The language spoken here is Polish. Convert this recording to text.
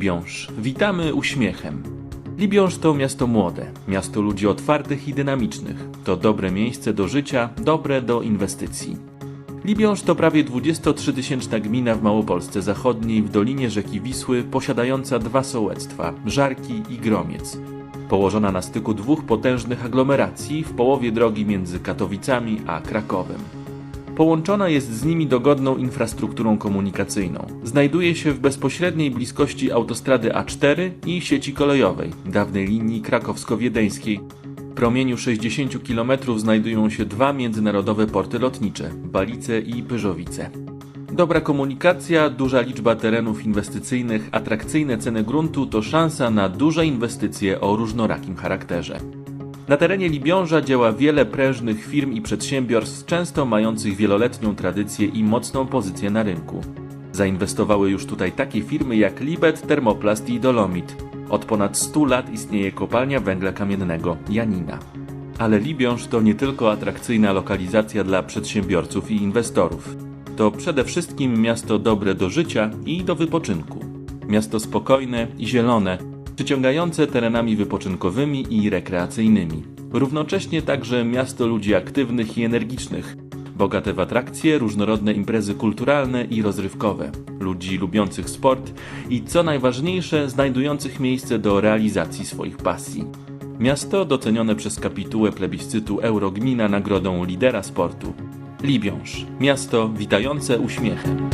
Libiąż. Witamy uśmiechem. Libiąż to miasto młode, miasto ludzi otwartych i dynamicznych. To dobre miejsce do życia, dobre do inwestycji. Libiąż to prawie 23-tysięczna gmina w Małopolsce Zachodniej w dolinie rzeki Wisły, posiadająca dwa sołectwa Żarki i Gromiec. Położona na styku dwóch potężnych aglomeracji w połowie drogi między Katowicami a Krakowem. Połączona jest z nimi dogodną infrastrukturą komunikacyjną. Znajduje się w bezpośredniej bliskości autostrady A4 i sieci kolejowej, dawnej linii krakowsko-wiedeńskiej. W promieniu 60 km znajdują się dwa międzynarodowe porty lotnicze Balice i Pyżowice. Dobra komunikacja, duża liczba terenów inwestycyjnych, atrakcyjne ceny gruntu to szansa na duże inwestycje o różnorakim charakterze. Na terenie Libiąża działa wiele prężnych firm i przedsiębiorstw, często mających wieloletnią tradycję i mocną pozycję na rynku. Zainwestowały już tutaj takie firmy jak Libet, Termoplast i Dolomit. Od ponad 100 lat istnieje kopalnia węgla kamiennego Janina. Ale Libiąż to nie tylko atrakcyjna lokalizacja dla przedsiębiorców i inwestorów. To przede wszystkim miasto dobre do życia i do wypoczynku. Miasto spokojne i zielone, przyciągające terenami wypoczynkowymi i rekreacyjnymi. Równocześnie także miasto ludzi aktywnych i energicznych, bogate w atrakcje, różnorodne imprezy kulturalne i rozrywkowe, ludzi lubiących sport i co najważniejsze, znajdujących miejsce do realizacji swoich pasji. Miasto docenione przez kapitułę plebiscytu Eurogmina nagrodą lidera sportu. Libiąż, miasto witające uśmiechem.